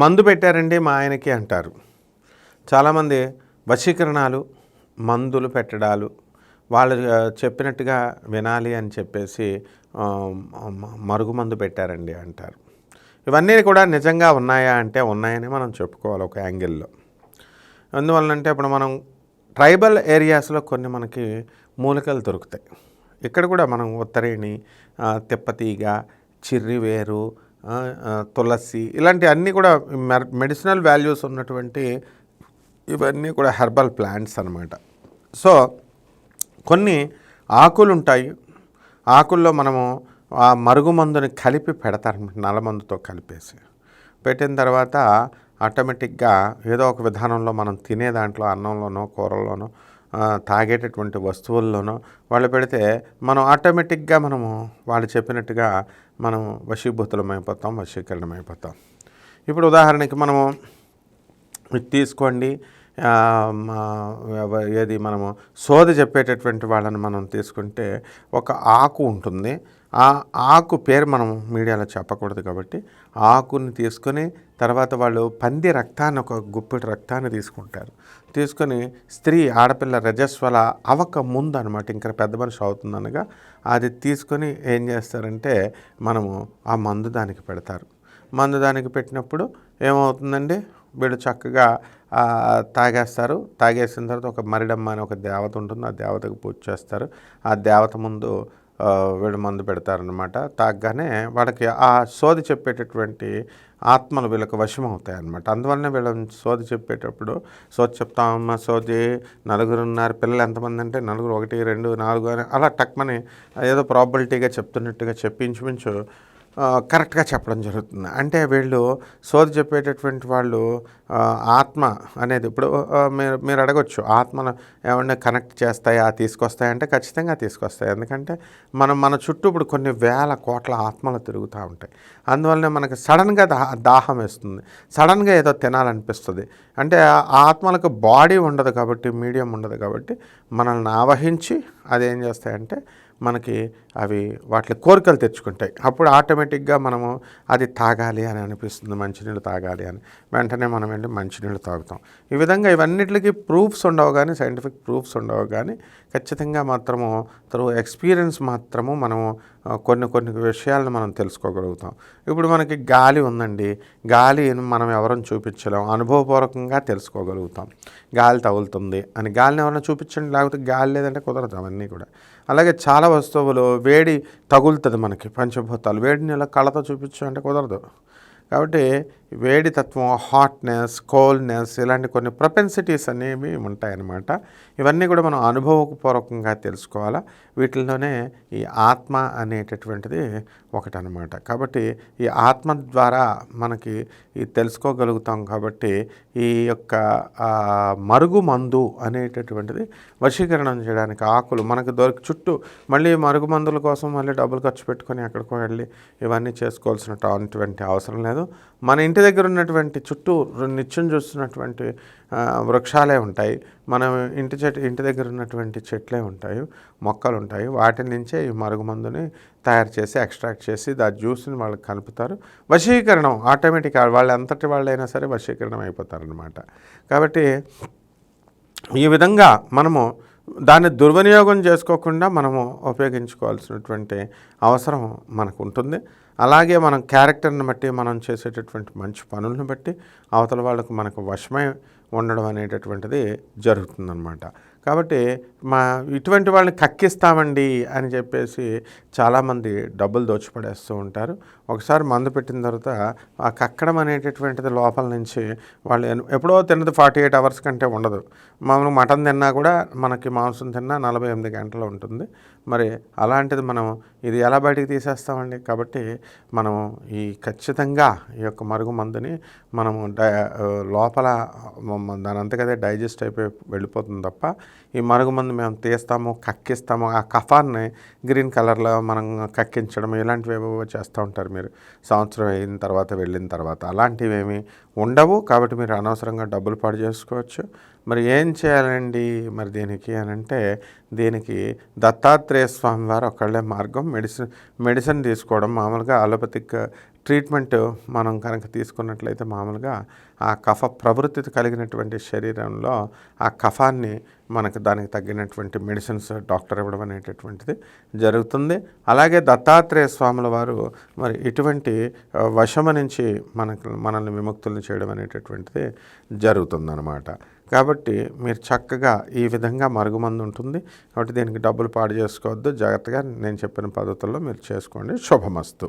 మందు పెట్టారండి మా ఆయనకి అంటారు. చాలామంది వశీకరణాలు మందులు పెట్టడాలు వాళ్ళు చెప్పినట్టుగా వినాలి అని చెప్పేసి మరుగుమందు మరుగు మందు పెట్టారండి అంటారు. ఇవన్నీ కూడా నిజంగా ఉన్నాయా అంటే ఉన్నాయని మనం చెప్పుకోవాలి ఒక యాంగిల్లో. అందువలనంటే ఇప్పుడు మనం ట్రైబల్ ఏరియాస్లో కొన్ని మనకి మూలికలు దొరుకుతాయి. ఇక్కడ కూడా మనం ఉత్తరేణి తిప్పతీగ చిర్రివేరు తులసి ఇలాంటి అన్నీ కూడా మెడిసినల్ వాల్యూస్ ఉన్నటువంటి ఇవన్నీ కూడా హెర్బల్ ప్లాంట్స్ అనమాట సో కొన్ని ఆకులు ఉంటాయి ఆకుల్లో మనము ఆ మరుగుమందుని కలిపి పెడతారు నలమందుతో కలిపేసి. పెట్టిన తర్వాత ఆటోమేటిక్గా ఏదో ఒక విధానంలో మనం తినే దాంట్లో అన్నంలోనో కూరల్లోనో తాగేటటువంటి వస్తువుల్లోనో వాళ్ళు పెడితే మనం ఆటోమేటిక్గా మనము వాళ్ళు చెప్పినట్టుగా మనం వశీభూతులం అయిపోతాం వశీకరణం అయిపోతాం ఇప్పుడు ఉదాహరణకి మనము ఇది తీసుకోండి ఏది మనము సోద చెప్పేటటువంటి వాళ్ళని మనం తీసుకుంటే ఒక ఆకు ఉంటుంది. ఆ ఆకు పేరు మనం మీడియాలో చెప్పకూడదు కాబట్టి ఆకుని తీసుకొని తర్వాత వాళ్ళు పంది రక్తాన్ని ఒక గుప్పిటి రక్తాన్ని తీసుకుంటారు. తీసుకొని స్త్రీ ఆడపిల్ల రజస్వల అవక ముందు అనమాట ఇంకా పెద్ద మనిషి అవుతుందనగా అది తీసుకొని ఏం చేస్తారంటే మనము ఆ మందు దానికి పెడతారు. మందు దానికి పెట్టినప్పుడు ఏమవుతుందండి? వీళ్ళు చక్కగా తాగేస్తారు. తాగేసిన తర్వాత ఒక మరిడమ్మ అని ఒక దేవత ఉంటుంది. ఆ దేవతకు పూజ చేస్తారు. ఆ దేవత ముందు వీడు వీళ్ళు మందు పెడతారనమాట తాగగానే వాళ్ళకి ఆ సోది చెప్పేటటువంటి ఆత్మలు వీళ్ళకి వశం అవుతాయి అనమాట అందువల్లనే వీళ్ళని సోది చెప్పేటప్పుడు సోది చెప్తామమ్మ సోది నలుగురు ఉన్నారు పిల్లలు ఎంతమంది అంటే నలుగురు ఒకటి రెండు నాలుగు అని అలా టక్మని ఏదో ప్రాబిలిటీగా చెప్తున్నట్టుగా చెప్పించుమించు కరెక్ట్గా చెప్పడం జరుగుతుంది. అంటే వీళ్ళు సోది చెప్పేటటువంటి వాళ్ళు ఆత్మ అనేది ఇప్పుడు మీరు మీరు అడగొచ్చు. ఆత్మను ఏమన్నా కనెక్ట్ చేస్తాయా తీసుకొస్తాయంటే ఖచ్చితంగా తీసుకొస్తాయి. ఎందుకంటే మనం మన చుట్టూ ఇప్పుడు కొన్ని వేల కోట్ల ఆత్మలు తిరుగుతూ ఉంటాయి. అందువల్లనే మనకి సడన్గా దాహం వేస్తుంది. సడన్గా ఏదో తినాలనిపిస్తుంది. అంటే ఆత్మలకు బాడీ ఉండదు కాబట్టి మీడియం ఉండదు కాబట్టి మనల్ని ఆవహించి అది ఏం చేస్తాయంటే మనకి అవి వాటి కోరికలు తెచ్చుకుంటాయి. అప్పుడు ఆటోమేటిక్గా మనము అది తాగాలి అని అనిపిస్తుంది మంచినీళ్ళు తాగాలి అని. వెంటనే మనం వెళ్ళి మంచినీళ్ళు తాగుతాం. ఈ విధంగా ఇవన్నిటికీ ప్రూఫ్స్ ఉండవు కానీ సైంటిఫిక్ ప్రూఫ్స్ ఉండవు కానీ ఖచ్చితంగా మాత్రము త్రూ ఎక్స్పీరియన్స్ మాత్రము మనము కొన్ని కొన్ని విషయాలను మనం తెలుసుకోగలుగుతాం. ఇప్పుడు మనకి గాలి ఉందండి. గాలి మనం ఎవరిని చూపించలేం? అనుభవపూర్వకంగా తెలుసుకోగలుగుతాం. గాలి తగులుతుంది అని గాలిని ఎవరైనా చూపించండి? లేకపోతే గాలి లేదంటే కుదరదు అవన్నీ కూడా. అలాగే చాలా వస్తువులు వేడి తగులుతుంది మనకి పంచభూతాలు. వేడిని ఇలా కళ్ళతో చూపించు అంటే కుదరదు. కాబట్టి వేడి తత్వం హాట్నెస్ కోల్డ్నెస్ ఇలాంటి కొన్ని ప్రొపెన్సిటీస్ అనేవి ఉంటాయన్నమాట. ఇవన్నీ కూడా మనం అనుభవపూర్వకంగా తెలుసుకోవాలా? వీటిల్లోనే ఈ ఆత్మ అనేటటువంటిది ఒకటనమాట కాబట్టి ఈ ఆత్మ ద్వారా మనకి ఈ తెలుసుకోగలుగుతాం కాబట్టి ఈ యొక్క మరుగు మందు అనేటటువంటిది వశీకరణం చేయడానికి ఆకులు మనకు దొరికి చుట్టూ మళ్ళీ మరుగు మందుల కోసం మళ్ళీ డబ్బులు ఖర్చు పెట్టుకొని ఎక్కడికో వెళ్ళి ఇవన్నీ చేసుకోవాల్సినటువంటి అవసరం లేదు. మన ఇంటి ఇంటి దగ్గర ఉన్నటువంటి చుట్టూ నిత్యం చూస్తున్నటువంటి వృక్షాలే ఉంటాయి. మనం ఇంటి చెట్టు ఇంటి దగ్గర ఉన్నటువంటి చెట్లే ఉంటాయి మొక్కలు ఉంటాయి. వాటి నుంచే ఈ మరుగుమందుని తయారు చేసి ఎక్స్ట్రాక్ట్ చేసి ఆ జ్యూస్ని వాళ్ళకి కలుపుతారు. వశీకరణం ఆటోమేటిక్ వాళ్ళు ఎంతటి వాళ్ళైనా సరే వశీకరణం అయిపోతారనమాట కాబట్టి ఈ విధంగా మనము దాన్ని దుర్వినియోగం చేసుకోకుండా మనము ఉపయోగించుకోవాల్సినటువంటి అవసరం మనకు ఉంటుంది అలాగే మనం క్యారెక్టర్ని బట్టి మనం చేసేటటువంటి మంచి పనులను బట్టి అవతల వాళ్ళకు మనకు వశమై ఉండడం అనేటటువంటిది జరుగుతుందన్నమాట. కాబట్టి మా ఇటువంటి వాళ్ళని కక్కిస్తామండి అని చెప్పేసి చాలామంది డబ్బులు దోచిపడేస్తూ ఉంటారు. ఒకసారి మందు పెట్టిన తర్వాత ఆ కక్కడం అనేటటువంటిది లోపల నుంచి వాళ్ళు ఎప్పుడో తిన్నది ఫార్టీ ఎయిట్ అవర్స్ కంటే ఉండదు. మామూలు మటన్ తిన్నా కూడా మనకి మాంసం తిన్నా నలభై ఎనిమిది గంటలు ఉంటుంది. మరి అలాంటిది మనం ఇది ఎలా బయటికి తీసేస్తామండి? కాబట్టి మనం ఈ ఖచ్చితంగా ఈ యొక్క మరుగు మందుని మనము డై లోపల దాని అంతకదే డైజెస్ట్ అయిపోయి వెళ్ళిపోతుంది తప్ప ఈ మరుగుమందు మేము తీస్తాము కక్కిస్తాము. ఆ కఫాన్ని గ్రీన్ కలర్లో మనం కక్కించడం ఇలాంటివి ఏవో చేస్తూ ఉంటారు మీరు. సంవత్సరం అయిన తర్వాత వెళ్ళిన తర్వాత. అలాంటివి ఏమి ఉండవు. కాబట్టి మీరు అనవసరంగా డబ్బులు పాడు చేసుకోవచ్చు. మరి ఏం చేయాలండి? మరి దీనికి అని అంటే దీనికి దత్తాత్రేయ స్వామి వారు ఒకళ్ళే మార్గం మెడిసిన్ మెడిసిన్ తీసుకోవడం. మామూలుగా అలోపతిక్ ట్రీట్మెంట్ మనం కనుక తీసుకున్నట్లయితే మామూలుగా ఆ కఫ ప్రవృత్తి కలిగినటువంటి శరీరంలో ఆ కఫాన్ని మనకు దానికి తగ్గినటువంటి మెడిసిన్స్ డాక్టర్ ఇవ్వడం అనేటటువంటిది జరుగుతుంది. అలాగే దత్తాత్రేయ స్వాముల వారు మరి ఇటువంటి వశమ వశము నుంచి మనకు మనల్ని విముక్తులను చేయడం అనేటటువంటిది జరుగుతుందన్నమాట. కాబట్టి మీరు చక్కగా ఈ విధంగా మరుగుమందు ఉంటుంది. కాబట్టి దీనికి డబ్బులు పాడు చేసుకోవద్దు. జాగ్రత్తగా నేను చెప్పిన పద్ధతుల్లో మీరు చేసుకోండి. శుభమస్తు.